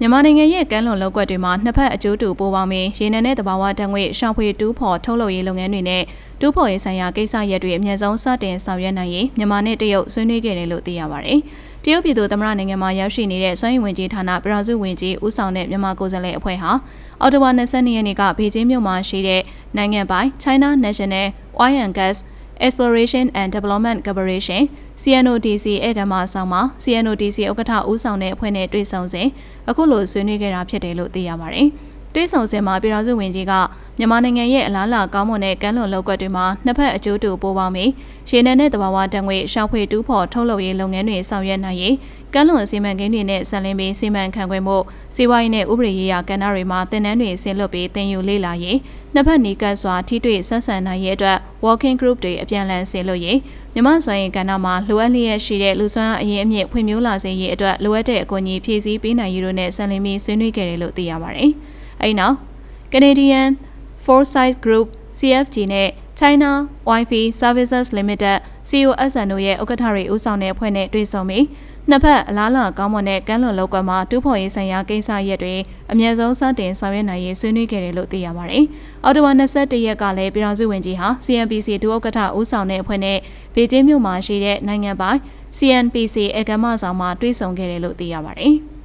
မြန်မာနိုင်ငံရဲ့ကမ်းလွန်လောက်ကွက်တွေမှာနှစ်ဖက်အကျိုးတူပိုးပေါင်းပြီးရေနံနဲ့တဘာဝတံငွေရှောင်ဖွေတူးဖော်ထုတ်လုပ်ရေးလုပ်ငန်းတွေနဲ့တူးဖော်ရေးဆိုင်ရာကိစ္စရပ်တွေအများဆုံးစတင်ဆောင်ရွက်နိုင်ရေးမြန်မာနဲ့တရုတ်ဆွေးနွေးခဲ့တယ်လို့သိရပါတယ်။တရုတ်ပြည်သူသမ္မတနိုင်ငံမှာရောက်ရှိနေတဲ့စွမ်းရည်ဝင်ကြီးဌာနပြည်ထောင်စုဝင်ကြီးဦးဆောင်တဲ့မြန်မာကိုယ်စားလှယ်အဖွဲ့ဟာအော်တိုဝါ22ရက်နေ့ကဘေကျင်းမြို့မှာရှိတဲ့နိုင်ငံပိုင် China National Oil and Gas Exploration and Development Corporation CNODC ဧကမဆောင်မှာ CNODC ဥက္ကဋ္ဌဦးဆောင်တဲ့အဖွဲ့နဲ့တွေ့ဆုံစဉ်အခုလိုဆွေးနွေးခဲ့တာဖြစ်တယ်လို့သိရပါတယ်။ တွေ့ဆုံစဉ်မှာပြည်ထောင်စုဝန်ကြီးကမြန်မာနိုင်ငံရဲ့အလားအလာကောင်းမွန်တဲ့ကမ်းလွန်လောက်ကွက်တွေမှာနှစ်ဖက်အကျိုးတူပိုးပေါင်းပြီးရေနံနဲ့တဘာဝတံငွေရှောက်ဖွေတူးဖော်ထုတ်လုပ်ရေးလုပ်ငန်းတွေဆောင်ရွက်နိုင်ရေးကမ်းလွန်အစီအမံကိန်းတွေနဲ့ဆက်လင်းပြီးစီမံခန့်ခွဲမှုစီးပွားရေးနဲ့ဥပဒေရေးရာကဏ္ဍတွေမှာတင်နန်းတွေဆင်းလွတ်ပြီးတင်ယူလေ့လာရေးနှစ်ဖက်နီးကပ်စွာထိတွေ့ဆက်ဆံနိုင်ရေးအတွက် working group တွေအပြန်အလှန်ဆင်းလို့ရေးမြမစွမ်းရင်ကဏ္ဍမှာလိုအပ်လျက်ရှိတဲ့လူစွမ်းအရင်အမြင့်ဖွံ့ဖြိုးလာစေရေးအတွက်လိုအပ်တဲ့အကူအညီဖြည့်ဆည်းပေးနိုင်ရေးတို့နဲ့ဆက်လင်းပြီးဆွေးနွေးခဲ့တယ်လို့သိရပါတယ်။ အဲဒီနောက် Canadian Foresight Group CFG နဲ့ China Wi-Fi Services Limited COSN တို့ရဲ့ဥက္ကဋ္ဌတွေဦးဆောင်တဲ့အဖွဲ့နဲ့တွေ့ဆုံပြီးနှစ်ဖက်အလားအလာကောင်းမွန်တဲ့ကမ်းလွန်လောက်ကမှာတူးဖော်ရေးဆိုင်ရာကိစ္စရပ်တွေအမြဲဆုံးစတင်ဆောင်ရွက်နိုင်ရေးဆွေးနွေးခဲ့တယ်လို့သိရပါတယ်။အော်တိုဝါ21ရက်ကလည်းပြည်ထောင်စုဝန်ကြီးဟာ CNPC ဒုဥက္ကဋ္ဌဦးဆောင်တဲ့အဖွဲ့နဲ့ဘေကျင်းမြို့မှာရှိတဲ့နိုင်ငံပိုင် CNPC အကမဆောင်မှာတွေ့ဆုံခဲ့တယ်လို့သိရပါတယ်။